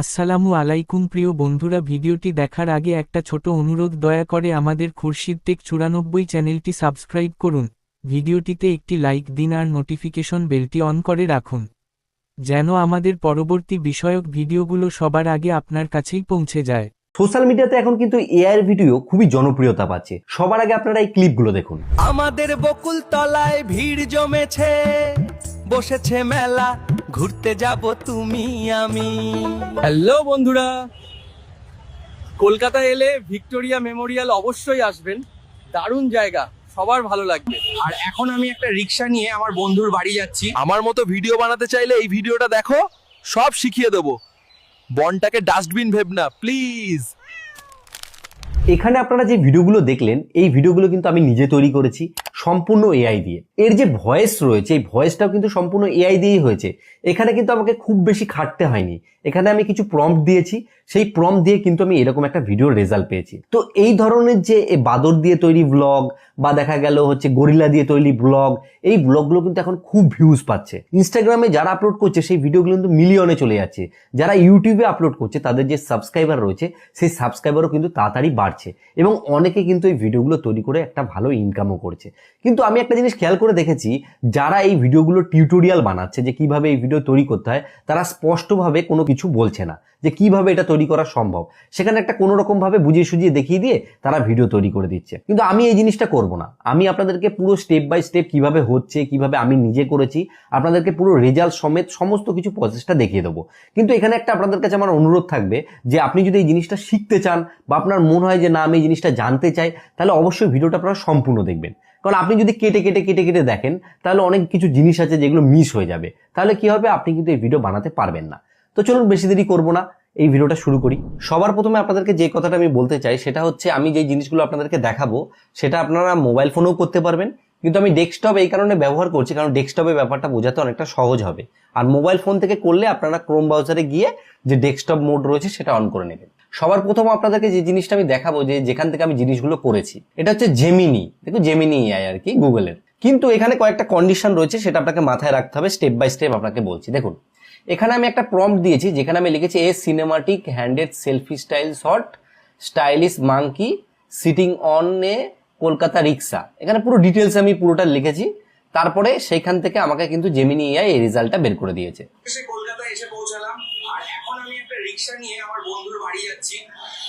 আসসালামু আলাইকুম প্রিয় বন্ধুরা ভিডিওটি দেখার আগে একটা ছোট অনুরোধ দয়া করে আমাদের খুরশিদ টেক চুরানব্বই চ্যানেলটি সাবস্ক্রাইব করুন। ভিডিওটিতে একটি লাইক দিন আর নোটিফিকেশন বেলটি অন করে রাখুন যেন আমাদের পরবর্তী বিষয়ক ভিডিওগুলো সবার আগে আপনার কাছেই পৌঁছে যায়। সোশ্যাল মিডিয়াতে এখন কিন্তু এআই ভিডিও খুবই জনপ্রিয়তা পাচ্ছে। সবার আগে আপনারা এই ক্লিপগুলো দেখুন। আমাদের বকুল তলায় ভিড় জমেছে বসেছে মেলা ঘুরতে যাব তুমি আমি। হ্যালো বন্ধুরা। কলকাতা এলে ভিক্টোরিয়া মেমোরিয়াল অবশ্যই আসবেন। দারুণ জায়গা সবার ভালো লাগবে। আর এখন আমি একটা রিক্সা নিয়ে আমার বন্ধুর বাড়ি যাচ্ছি। আমার মতো ভিডিও বানাতে চাইলে এই ভিডিওটা দেখো সব শিখিয়ে দেবো। বনটাকে ডাস্টবিন ভেব না প্লিজ। এখানে আপনারা যে ভিডিওগুলো দেখলেন এই ভিডিওগুলো কিন্তু আমি নিজে তৈরি করেছি। সম্পূর্ণ এআই দিয়ে। এর যে ভয়েস রয়েছে, এই ভয়েসটাও কিন্তু সম্পূর্ণ এআই দিয়েই হয়েছে। এখানে কিন্তু আমাকে খুব বেশি খাটতে হয়নি। এখানে আমি কিছু প্রম্পট দিয়েছি। সেই প্রম্পট দিয়ে কিন্তু আমি এরকম একটা ভিডিওর রেজাল্ট পেয়েছি। তো এই ধরনের যে বাদর দিয়ে তৈরি ব্লগ বা দেখা গেল হচ্ছে গরিলা দিয়ে তৈরি ব্লগ এই ব্লগগুলো কিন্তু এখন খুব ভিউজ পাচ্ছে। ইনস্টাগ্রামে যারা আপলোড করছে, সেই ভিডিওগুলো কিন্তু মিলিয়নে চলে যাচ্ছে। যারা ইউটিউবে আপলোড করছে, তাদের যে সাবস্ক্রাইবার রয়েছে, সেই সাবস্ক্রাইবারও কিন্তু তাড়াতাড়ি বাড়ছে। এবং অনেকে কিন্তু এই ভিডিওগুলো তৈরি করে একটা ভালো ইনকামও করছে। কিন্তু আমি একটা জিনিস খেয়াল করে দেখেছি, যারা এই ভিডিওগুলো টিউটোরিয়াল বানাচ্ছে, যে কীভাবে এই ভিডিও তৈরি করতে হয়, তারা স্পষ্টভাবে কোনো কিছু বলছে না, যে কীভাবে এটা তৈরি করা সম্ভব। সেখানে একটা কোনো রকম ভাবে বুঝিয়ে সুঝিয়ে দেখিয়ে দিয়ে তারা ভিডিও তৈরি করে দিচ্ছে। কিন্তু আমি এই জিনিসটা করব না। আমি আপনাদেরকে পুরো স্টেপ বাই স্টেপ কীভাবে হচ্ছে, কীভাবে আমি নিজে করেছি, আপনাদেরকে পুরো রেজাল্ট সমেত সমস্ত কিছু প্রসেসটা দেখিয়ে দেবো। কিন্তু এখানে একটা আপনাদের কাছে আমার অনুরোধ থাকবে, যে আপনি যদি এই জিনিসটা শিখতে চান বা আপনার মনে হয় যে না, আমি এই জিনিসটা জানতে চাই, তাহলে অবশ্যই ভিডিওটা আপনারা সম্পূর্ণ দেখবেন। কারণ আপনি যদি কেটে কেটে কেটে কেটে দেখেন, তাহলে অনেক কিছু জিনিস আছে যেগুলো মিস হয়ে যাবে। তাহলে কি হবে? আপনি কিন্তু এই ভিডিও বানাতে পারবেন না। তো চলুন, বেশি দেরি করব না। এই ভিডিওটা শুরু করি। সবার প্রথমে আপনাদেরকে যে কথাটা আমি বলতে চাই, সেটা হচ্ছে আমি যে জিনিসগুলো আপনাদেরকে দেখাবো, সেটা আপনারা মোবাইল ফোনেও করতে পারবেন। কিন্তু আমি ডেস্কটপ এই কারণে ব্যবহার করছি, কারণ ডেস্কটপে ব্যাপারটা বোঝাতে অনেকটা সহজ হবে। আর মোবাইল ফোন থেকে করলে আপনারা ক্রোম ব্রাউজারে গিয়ে যে ডেস্কটপ মোড রয়েছে, সেটা অন করে নেবেন। সবার প্রথম আপনাদেরকে যে জিনিসটা আমি দেখাবো, যে যেখান থেকে আমি জিনিসগুলো করেছি, এটা হচ্ছে জেমিনি দেখো জেমিনি এআই আর কি গুগলের কিন্তু এখানে কয়েকটা কন্ডিশন রয়েছে, সেটা আপনাকে মাথায় রাখতে হবে স্টেপ বাই স্টেপ আপনাকে বলছি। দেখুন, এখানে আমি একটা প্রম্পট দিয়েছি, যেখানে আমি লিখেছি a cinematic handed selfie style shot stylish monkey sitting on a Kolkata rickshaw এখানে পুরো ডিটেলস আমি পুরোটা লিখেছি। তারপরে সেইখান থেকে আমাকে কিন্তু জেমিনি এআই এই রেজাল্টটা বের করে দিয়েছে। এসে কলকাতা এসে পৌঁছালাম আর এখন আমি একটা রিক্সা নিয়ে আমার বন্ধুর বাড়ি যাচ্ছি।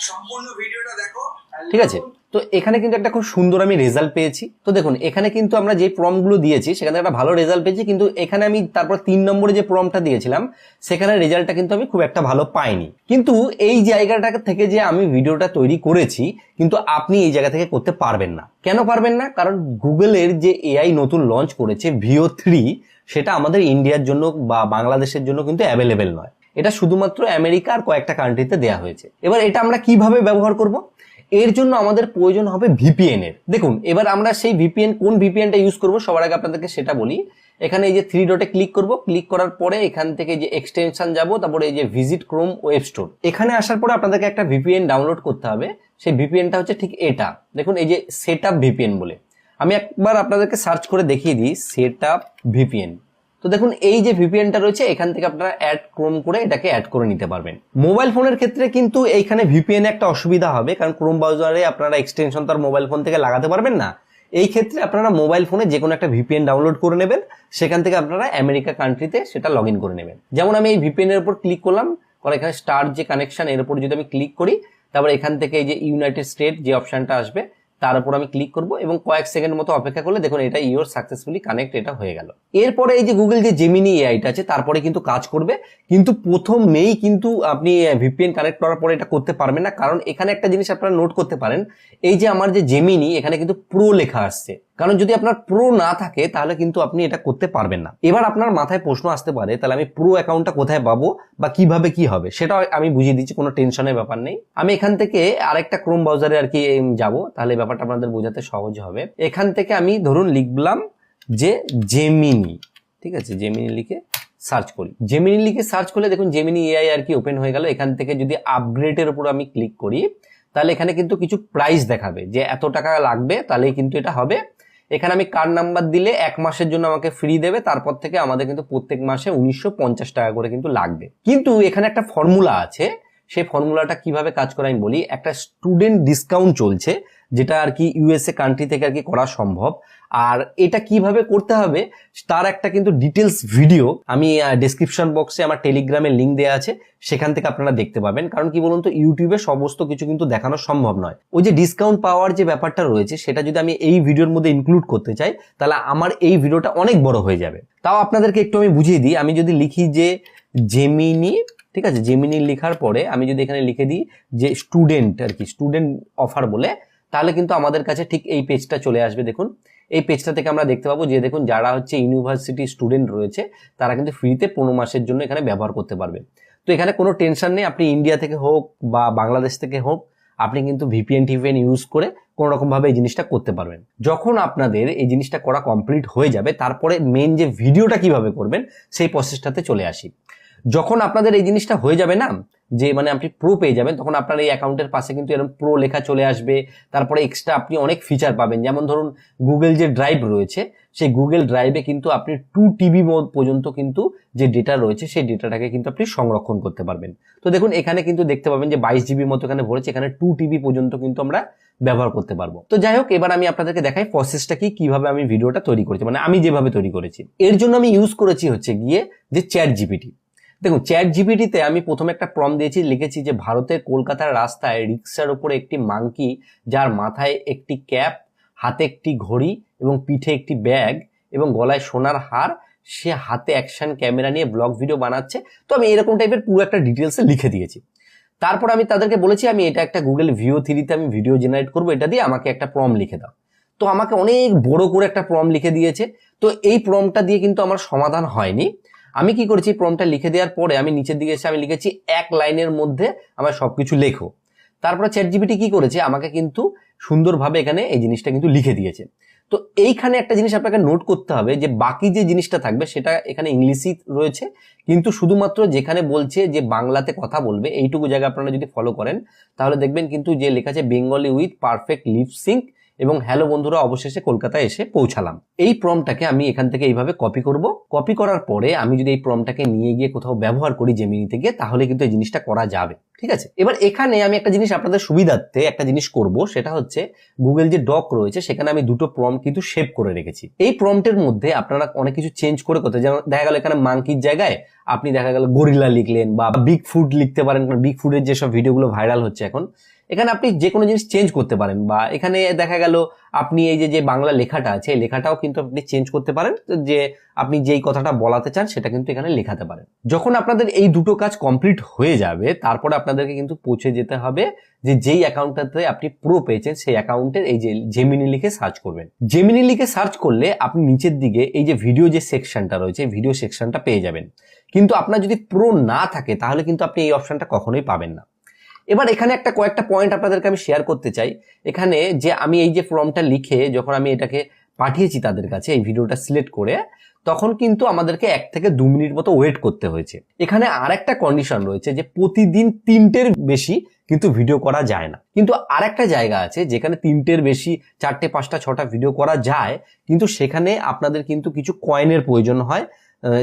সম্পূর্ণ ভিডিওটা দেখো। ঠিক আছে? তো এখানে কিন্তু একটা খুব সুন্দর আমি রেজাল্ট পেয়েছি। তো দেখুন, এখানে কিন্তু আমরা যে প্রমগুলো দিয়েছি, সেখানে একটা ভালো রেজাল্ট পেয়েছি, কিন্তু এখানে আমি তারপর তিন নম্বরে যে প্রমটা দিয়েছিলাম, সেখানে রেজাল্টটা কিন্তু আমি খুব একটা ভালো পাইনি। কিন্তু এই জায়গাটা থেকে যে আমি ভিডিওটা তৈরি করেছি, কিন্তু আপনি এই জায়গা থেকে করতে পারবেন না। কেন পারবেন না? কারণ গুগলের যে এআই নতুন লঞ্চ করেছে ভিও থ্রি সেটা আমাদের ইন্ডিয়ার জন্য বা বাংলাদেশের জন্য কিন্তু অ্যাভেলেবেল নয়। এটা শুধুমাত্র আমেরিকা আর কয়েকটা কান্ট্রিতে দেওয়া হয়েছে। এবার এটা আমরা কীভাবে ব্যবহার করব? এর জন্য আমাদের প্রয়োজন হবে ভিপিএন এর। দেখুন, এবার আমরা সেই ভিপিএন কোন ভিপিএনটা ইউজ করব সবার আগে আপনাদেরকে সেটা বলি। এখানে এই যে থ্রি ডটে ক্লিক করব ক্লিক করার পরে এখান থেকে যে এক্সটেনশন যাব, তারপরে এই যে ভিজিট ক্রোম ওয়েব স্টোর এখানে আসার পরে আপনাদেরকে একটা ভিপিএন ডাউনলোড করতে হবে। সেই ভিপিএনটা হচ্ছে ঠিক এটা। দেখুন, এই যে সেট আপ ভিপিএন বলে। আমি একবার আপনাদেরকে সার্চ করে দেখিয়ে দিই সেট আপ ভিপিএন তো দেখুন, এই যে ভিপিএনটা রয়েছে, এখান থেকে আপনারা অ্যাড ক্রোম করে এটাকে অ্যাড করে নিতে পারবেন। মোবাইল ফোনের ক্ষেত্রে কিন্তু এইখানে ভিপিএন একটা অসুবিধা হবে, কারণ ক্রোম ব্রাউজারে আপনারা এক্সটেনশন তার মোবাইল ফোন থেকে লাগাতে পারবেন না। এই ক্ষেত্রে আপনারা মোবাইল ফোনে যে কোনো একটা ভিপিএন ডাউনলোড করে নেবেন, সেখান থেকে আপনারা আমেরিকা কান্ট্রিতে সেটা লগ করে নেবেন। যেমন আমি এই ভিপিএন এর উপর ক্লিক করলাম করে এখানে স্টার যে কানেকশন এর উপর যদি আমি ক্লিক করি, তারপর এখান থেকে এই যে ইউনাইটেড স্টেট যে অপশনটা আসবে তার উপর আমি ক্লিক করব এবং কয়েক সেকেন্ড মতো অপেক্ষা করলে দেখুন এটা ইওর সাকসেসফুলি কানেক্ট এটা হয়ে গেল। এরপরে এই যে গুগল যে জেমিনি এআইটা আছে, তারপরে কিন্তু কাজ করবে। কিন্তু প্রথমেই কিন্তু আপনি ভিপিএন কানেক্ট করার পরে এটা করতে পারবেন না। কারণ এখানে একটা জিনিস আপনারা নোট করতে পারেন, এই যে আমার যে জেমিনি এখানে কিন্তু প্রো লেখা আসছে। কারণ যদি আপনার প্রো না থাকে, তাহলে কিন্তু আপনি এটা করতে পারবেন না। এবার আপনার মাথায় প্রশ্ন আসতে পারে, তাহলে আমি প্রো অ্যাকাউন্টটা কোথায় পাবো বা কীভাবে কি হবে? সেটা আমি বুঝিয়ে দিচ্ছি, কোনো টেনশনের ব্যাপার নেই। আমি এখান থেকে আরেকটা ক্রোম ব্রাউজারে আর কি যাব, তাহলে ব্যাপারটা আপনাদের বোঝাতে সহজ হবে। এখান থেকে আমি ধরুন লিখলাম যে জেমিনি ঠিক আছে? জেমিনি লিখে সার্চ করি। জেমিনি লিখে সার্চ করলে দেখুন জেমিনি এআই আর কি ওপেন হয়ে গেল। এখান থেকে যদি আপগ্রেডের উপর আমি ক্লিক করি, তাহলে এখানে কিন্তু কিছু প্রাইস দেখাবে যে এত টাকা লাগবে, তাহলেই কিন্তু এটা হবে। এখানে আমি কার নাম্বার দিলে এক মাসের জন্য আমাকে ফ্রি দেবে, তারপর থেকে আমাদের কিন্তু প্রত্যেক মাসে উনিশশো পঞ্চাশ টাকা করে কিন্তু লাগবে। কিন্তু এখানে একটা ফর্মুলা আছে সেই ফর্মুলাটা কীভাবে কাজ করে আমি বলি, একটা স্টুডেন্ট ডিসকাউন্ট চলছে, যেটা আর কি ইউএসএ কান্ট্রি থেকে আর কি করা সম্ভব। আর এটা কীভাবে করতে হবে, তার একটা কিন্তু ডিটেলস ভিডিও আমি ডেসক্রিপশন বক্সে আমার টেলিগ্রামের লিঙ্ক দেওয়া আছে, সেখান থেকে আপনারা দেখতে পাবেন। কারণ কি বলুন তো ইউটিউবে সমস্ত কিছু কিন্তু দেখানো সম্ভব নয়। ওই যে ডিসকাউন্ট পাওয়ার যে ব্যাপারটা রয়েছে, সেটা যদি আমি এই ভিডিওর মধ্যে ইনক্লুড করতে চাই, তাহলে আমার এই ভিডিওটা অনেক বড় হয়ে যাবে। তাও আপনাদেরকে একটু আমি বুঝিয়ে দিই, আমি যদি লিখি যে জেমিনি ঠিক আছে? জেমিনি লেখার পরে আমি যদি এখানে লিখে দিই যে স্টুডেন্ট আর কি স্টুডেন্ট অফার বলে, তাহলে কিন্তু আমাদের কাছে ঠিক এই পেজটা চলে আসবে। দেখুন, এই পেজটা থেকে আমরা দেখতে পাবো যে দেখুন, যারা হচ্ছে ইউনিভার্সিটি স্টুডেন্ট রয়েছে, তারা কিন্তু ফ্রিতে পনেরো মাসের জন্য এখানে ব্যবহার করতে পারবে। তো এখানে কোনো টেনশন নেই, আপনি ইন্ডিয়া থেকে হোক বা বাংলাদেশ থেকে হোক, আপনি কিন্তু ভিপিএন টিভিএন ইউজ করে কোনো রকম ভাবে এই জিনিসটা করতে পারবেন। যখন আপনাদের এই জিনিসটা করা কমপ্লিট হয়ে যাবে, তারপরে মেন যে ভিডিওটা কীভাবে করবেন, সেই প্রসেসটাতে চলে আসি। যখন আপনাদের এই জিনিসটা হয়ে যাবে না, যে মানে আপনি প্রো পেয়ে যাবেন, তখন আপনার এই অ্যাকাউন্টের পাশে কিন্তু এরকম প্রো লেখা চলে আসবে। তারপরে এক্সট্রা আপনি অনেক ফিচার পাবেন। যেমন ধরুন গুগল যে ড্রাইভ রয়েছে, সেই গুগল ড্রাইভে কিন্তু আপনি টু টিবি পর্যন্ত কিন্তু যে ডেটা রয়েছে, সেই ডেটাটাকে কিন্তু আপনি সংরক্ষণ করতে পারবেন। তো দেখুন, এখানে কিন্তু দেখতে পাবেন যে বাইশ জিবির মতো এখানে ভরেছে, এখানে টু টিবি পর্যন্ত কিন্তু আমরা ব্যবহার করতে পারব। তো যাই হোক, এবার আমি আপনাদেরকে দেখাই প্রসেসটা কি, কীভাবে আমি ভিডিওটা তৈরি করেছি। মানে আমি যেভাবে তৈরি করেছি। এর জন্য আমি ইউজ করেছি হচ্ছে গিয়ে যে চ্যাট জিপিটি দেখুন চ্যাট জিবিটিতে আমি প্রথমে একটা প্রম দিয়েছি, লিখেছি যে ভারতের কলকাতার রাস্তায় রিক্সার উপরে একটি মাংকি যার মাথায় একটি ক্যাপ হাতে একটি ঘড়ি এবং পিঠে একটি ব্যাগ এবং গলায় সোনার হার, সে হাতে অ্যাকশন ক্যামেরা নিয়ে ব্লগ ভিডিও বানাচ্ছে। তো আমি এরকম টাইপের পুরো একটা ডিটেলসে লিখে দিয়েছি। তারপর আমি তাদেরকে বলেছি, আমি এটা একটা গুগল ভিও থ্রিতে আমি ভিডিও জেনারেট করব, এটা দিয়ে আমাকে একটা প্রম লিখে দাও। তো আমাকে অনেক বড় করে একটা প্রম লিখে দিয়েছে। তো এই প্রমটা দিয়ে কিন্তু আমার সমাধান হয়নি। আমি কি করেছি? প্রমটা লিখে দেওয়ার পরে আমি নিচের দিকে এসে আমি লিখেছি এক লাইনের মধ্যে আমার সব কিছু লেখো। তারপরে চ্যাট জিপিটি কি করেছে? আমাকে কিন্তু সুন্দরভাবে এখানে এই জিনিসটা কিন্তু লিখে দিয়েছে। তো এইখানে একটা জিনিস আপনাকে নোট করতে হবে যে বাকি যে জিনিসটা থাকবে সেটা এখানে ইংলিশই রয়েছে। কিন্তু শুধুমাত্র যেখানে বলছে যে বাংলাতে কথা বলবে, এইটুকু জায়গা আপনারা যদি ফলো করেন, তাহলে দেখবেন কিন্তু যে লেখা আছে Bengali with perfect lip sync এবং হ্যালো বন্ধুরা, অবশেষে কলকাতায় এসে পৌঁছালাম। এই প্রমটাকে আমি এখান থেকে এইভাবে কপি করব। কপি করার পরে আমি যদি এই প্রমটাকে নিয়ে গিয়ে কোথাও ব্যবহার করি জেমিনিতে গিয়ে, তাহলে কিন্তু এই জিনিসটা করা যাবে। ঠিক আছে? এবার এখানে আমি একটা জিনিস আপনাদের সুবিধার্থে একটা জিনিস করব, সেটা হচ্ছে গুগল যে ডক রয়েছে, সেখানে আমি দুটো প্রম কিন্তু সেভ করে রেখেছি। এই প্রম্পটের মধ্যে আপনারা অনেক কিছু চেঞ্জ করে করতে যেমন দেখা গেল এখানে মাংকির জায়গায় আপনি দেখা গেল গরিলা লিখলেন বা বিগ ফুড লিখতে পারেন। বিগ ফুডের যেসব ভিডিওগুলো ভাইরাল হচ্ছে এখন এখানে আপনি যে কোনো জিনিস চেঞ্জ করতে পারেন বা এখানে দেখা গেল আপনি এই যে যে বাংলা লেখাটা আছে, এই লেখাটাও কিন্তু আপনি চেঞ্জ করতে পারেন যে আপনি যেই কথাটা বলাতে চান সেটা কিন্তু এখানে লেখাতে পারেন। যখন আপনাদের এই দুটো কাজ কমপ্লিট হয়ে যাবে, তারপরে আপনাদেরকে কিন্তু পৌঁছে যেতে হবে যে, যেই অ্যাকাউন্টটাতে আপনি প্রো পেয়েছেন সেই অ্যাকাউন্টের এই যে জেমিনি লিখে সার্চ করবেন। জেমিনি লিখে সার্চ করলে আপনি নিচের দিকে এই যে ভিডিও যে সেকশনটা রয়েছে ভিডিও সেকশনটা পেয়ে যাবেন। কিন্তু আপনার যদি প্রো না থাকে, তাহলে কিন্তু আপনি এই অপশনটা কখনোই পাবেন না। এবার এখানে একটা কয়েকটা পয়েন্ট আপনাদেরকে আমি শেয়ার করতে চাই। এখানে যে আমি এই যে ফর্মটা লিখে যখন আমি এটাকে পাঠিয়েছি তাদের কাছে, এই ভিডিওটা সিলেক্ট করে, তখন কিন্তু আমাদেরকে এক থেকে দু মিনিট মতো ওয়েট করতে হয়েছে। এখানে আর একটা কন্ডিশন রয়েছে যে প্রতিদিন তিনটের বেশি কিন্তু ভিডিও করা যায় না। কিন্তু আর একটা জায়গা আছে যেখানে তিনটের বেশি, চারটে, পাঁচটা, ছটা ভিডিও করা যায়, কিন্তু সেখানে আপনাদের কিন্তু কিছু কয়েনের প্রয়োজন হয়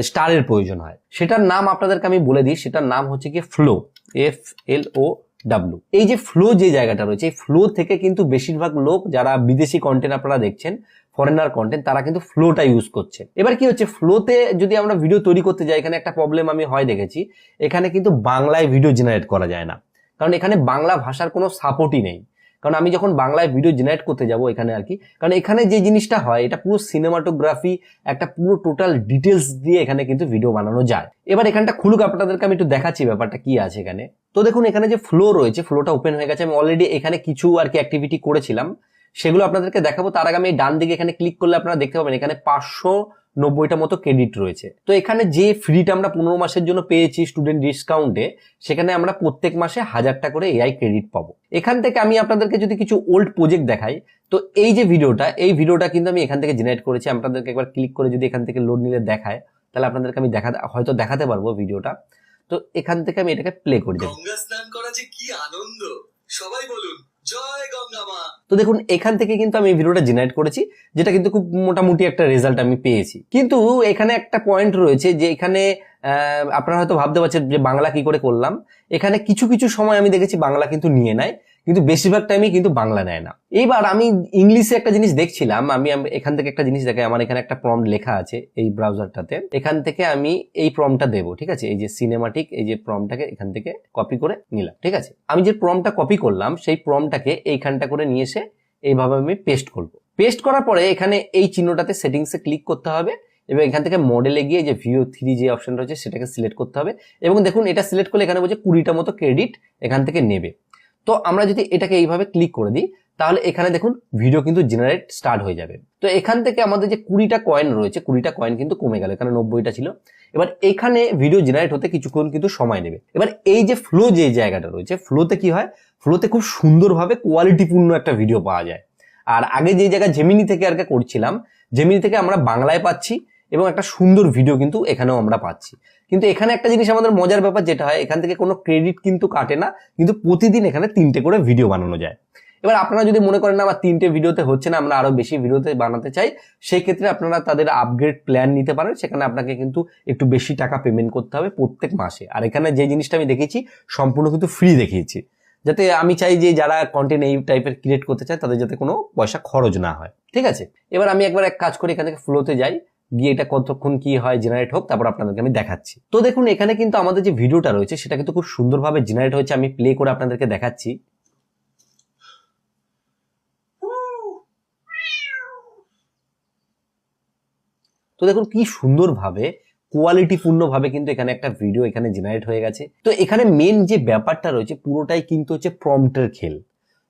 স্টারের প্রয়োজন হয়। সেটার নাম আপনাদেরকে আমি বলে দিই, সেটার নাম হচ্ছে কি flow F L O W এই যে ফ্লো যে জায়গাটা রয়েছে, এই ফ্লো থেকে কিন্তু বেশিরভাগ লোক যারা বিদেশি কন্টেন্ট আপনারা দেখছেন ফরেনার কন্টেন্ট তারা কিন্তু ফ্লোটা ইউজ করছে। এবার কি হচ্ছে ফ্লোতে যদি আমরা ভিডিও তৈরি করতে যাই, এখানে একটা প্রবলেম আমি হয় দেখেছি, এখানে কিন্তু বাংলায় ভিডিও জেনারেট করা যায় না। কারণ এখানে বাংলা ভাষার কোনো সাপোর্টই নেই। কারণ আমি যখন বাংলায় ভিডিও জেনারেট করতে যাব এখানে আর কি, কারণ এখানে যে জিনিসটা হয়, এটা পুরো সিনেমাটোগ্রাফি একটা পুরো টোটাল ডিটেলস দিয়ে এখানে কিন্তু ভিডিও বানানো যায়। এবার এখানটা খুলুক, আপনাদেরকে আমি একটু দেখাচ্ছি ব্যাপারটা কি আছে এখানে। তো দেখুন, এখানে যে ফ্লো রয়েছে ফ্লোটা ওপেন হয়ে গেছে, আমি অলরেডি এখানে কিছু আর কি অ্যাক্টিভিটি করেছিলাম। সেগুলো আপনাদেরকে দেখাবো, তার আগে আমি ডান দিকে এখানে ক্লিক করলে আপনারা দেখতে পাবেন, এখানে পাঁচশো নব্বইটা মতো ক্রেডিট রয়েছে। তো এখানে যে ফ্রিটা আমরা পনেরো মাসের জন্য পেয়েছি স্টুডেন্ট ডিসকাউন্টে সেখানে আমরা প্রত্যেক মাসে হাজারটা করে এআই ক্রেডিট পাবো। এখান থেকে আমি আপনাদেরকে যদি কিছু ওল্ড প্রজেক্ট দেখাই, তো এই যে ভিডিওটা এই ভিডিওটা কিন্তু আমি এখান থেকে জেনারেট করেছি। আপনাদেরকে একবার ক্লিক করে যদি এখান থেকে লোড নিলে দেখায়, তাহলে আপনাদেরকে আমি দেখা, হয়তো দেখাতে পারব ভিডিওটা তো এখান থেকে আমি এটাকে প্লে করে দেবো। স্নান করা যে কি আনন্দ! সবাই বলুন। তো দেখুন, এখান থেকে কিন্তু আমি ভিডিওটা জেনারেট করেছি, যেটা কিন্তু খুব মোটামুটি একটা রেজাল্ট আমি পেয়েছি। কিন্তু এখানে একটা পয়েন্ট রয়েছে যে এখানে আপনারা হয়তো ভাবতে পারছেন যে বাংলা কি করে করলাম। এখানে কিছু কিছু সময় আমি দেখেছি বাংলা কিন্তু নিয়ে নেয়। কিন্তু বেশিরভাগ টাইমই কিন্তু বাংলা নেয় না। এইবার আমি ইংলিশে একটা জিনিস দেখছিলাম, আমি এখান থেকে একটা জিনিস দেখাই, আমার এখানে একটা প্রম্পট লেখা আছে এই ব্রাউজারটাতে এখান থেকে আমি এই প্রমটা দেবো, ঠিক আছে? এই যে সিনেমাটিক এই যে প্রমটাকে এখান থেকে কপি করে নিলাম, ঠিক আছে? আমি যে প্রমটা কপি করলাম, সেই প্রমটাকে এইখানটা করে নিয়ে এসে এইভাবে আমি পেস্ট করব। পেস্ট করার পরে এখানে এই চিহ্নটাতে সেটিংসে ক্লিক করতে হবে এবং এখান থেকে মডেলে গিয়ে যে ভিও থ্রি যে অপশন রয়েছে, সেটাকে সিলেক্ট করতে হবে। এবং দেখুন, এটা সিলেক্ট করলে এখানে বলছে কুড়িটা মতো ক্রেডিট এখান থেকে নেবে। তো আমরা যদি এটাকে এইভাবে ক্লিক করে দিই, তাহলে এখানে দেখুন ভিডিও কিন্তু জেনারেট স্টার্ট হয়ে যাবে। তো এখান থেকে আমাদের যে কুড়িটা কয়েন রয়েছে, কুড়িটা কয়েন কিন্তু কমে গেল, এখানে নব্বইটা ছিল। এবার এখানে ভিডিও জেনারেট হতে কিছুক্ষণ কিন্তু সময় নেবে। এবার এই যে ফ্লো যে জায়গাটা রয়েছে ফ্লোতে কি হয়? ফ্লোতে খুব সুন্দরভাবে কোয়ালিটিপূর্ণ একটা ভিডিও পাওয়া যায়। আর আগে যে জায়গায় জেমিনি থেকে আর করছিলাম জেমিনি থেকে আমরা বাংলায় পাচ্ছি এবং একটা সুন্দর ভিডিও কিন্তু এখানেও আমরা পাচ্ছি। কিন্তু এখানে একটা জিনিস আমাদের মজার ব্যাপার যেটা হয়, এখান থেকে কোনো ক্রেডিট কিন্তু কাটে না, কিন্তু প্রতিদিন এখানে তিনটে করে ভিডিও বানানো যায়। এবার আপনারা যদি মনে করেন আমার তিনটে ভিডিওতে হচ্ছে না, আমরা আরও বেশি ভিডিওতে বানাতে চাই সেই ক্ষেত্রে আপনারা তাদের আপগ্রেড প্ল্যান নিতে পারেন, সেখানে আপনাকে কিন্তু একটু বেশি টাকা পেমেন্ট করতে হবে প্রত্যেক মাসে। আর এখানে যে জিনিসটা আমি দেখেছি, সম্পূর্ণ কিন্তু ফ্রি দেখিয়েছি। যাতে আমি চাই যে যারা কন্টেন্ট এই টাইপের ক্রিয়েট করতে চায়, তাদের যাতে কোনো পয়সা খরচ না হয়। ঠিক আছে? এবার আমি একবার এক কাজ করি, এখান থেকে ফ্লোতে যাই। গিয়ে এটা কতক্ষণ কি হয় জেনারেট হোক, তারপর আপনাদেরকে আমি দেখাচ্ছি। তো দেখুন, এখানে কিন্তু আমাদের যে ভিডিওটা রয়েছে, সেটা কিন্তু খুব সুন্দরভাবে জেনারেট হয়েছে, আমি প্লে করে আপনাদেরকে দেখাচ্ছি। তো দেখুন, কি সুন্দরভাবে কোয়ালিটিপূর্ণ ভাবে কিন্তু এখানে একটা ভিডিও এখানে জেনারেট হয়ে গেছে। তো এখানে মেন যে ব্যাপারটা রয়েছে, পুরোটাই কিন্তু হচ্ছে প্রম্পটের খেল।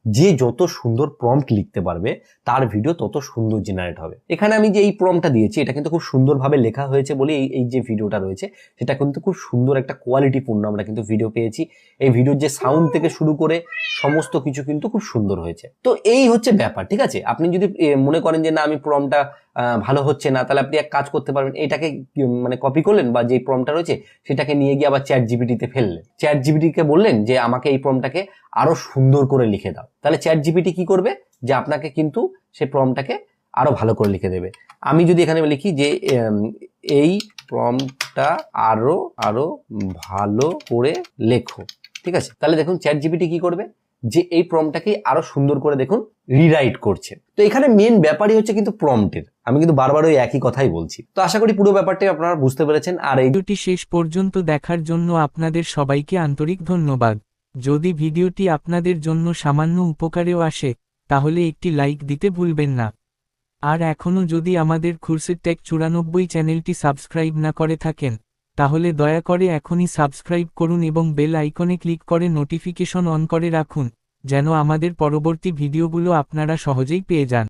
যে যত সুন্দর প্রম্পট লিখতে পারবে, তার ভিডিও তত সুন্দর জেনারেট হবে। এখানে আমি যে এই প্রম্পটটা দিয়েছি, এটা কিন্তু খুব সুন্দরভাবে লেখা হয়েছে বলে এই এই যে ভিডিওটা রয়েছে, সেটা কিন্তু খুব সুন্দর একটা কোয়ালিটিপূর্ণ আমরা কিন্তু ভিডিও পেয়েছি। এই ভিডিওর যে সাউন্ড থেকে শুরু করে সমস্ত কিছু কিন্তু খুব সুন্দর হয়েছে। তো এই হচ্ছে ব্যাপার, ঠিক আছে? আপনি যদি মনে করেন যে না, আমি প্রমটা ভালো হচ্ছে না, তাহলে আপনি এক কাজ করতে পারবেন, এটাকে মানে কপি করলেন বা যে প্রমটা রয়েছে, সেটাকে নিয়ে গিয়ে আবার চ্যাট জিবিটিতে ফেললেন। চ্যাট জিবিটিকে বললেন যে, আমাকে এই প্রমটাকে আরও সুন্দর করে লিখে দাও। তাহলে চ্যাট জিবিটি কি করবে? যে আপনাকে কিন্তু সেই প্রমটাকে আরও ভালো করে লিখে দেবে। আমি যদি এখানে লিখি যে এই প্রমটা আরও আরও ভালো করে লেখো, ঠিক আছে? তাহলে দেখুন চ্যাট জিবিটি কি করবে? যে এই প্রমটাকে আরও সুন্দর করে দেখুন রিরাইট করছে। তো এখানে মেন ব্যাপারই হচ্ছে কিন্তু প্রম্পটের আমি কিন্তু বারবার ওই একই কথাই বলছি। তো আশা করি পুরো ব্যাপারটাই আপনারা বুঝতে পেরেছেন, আর এই ভিডিওটি শেষ পর্যন্ত দেখার জন্য আপনাদের সবাইকে আন্তরিক ধন্যবাদ। যদি ভিডিওটি আপনাদের জন্য সামান্য উপকারেও আসে, তাহলে একটি লাইক দিতে ভুলবেন না। আর এখনও যদি আমাদের খুরসির টেক চুরানব্বই চ্যানেলটি সাবস্ক্রাইব না করে থাকেন, তাহলে দয়া করে এখনই সাবস্ক্রাইব করুন এবং বেল আইকনে ক্লিক করে নোটিফিকেশন অন করে রাখুন, যেন আমাদের পরবর্তী ভিডিওগুলো আপনারা সহজেই পেয়ে যান।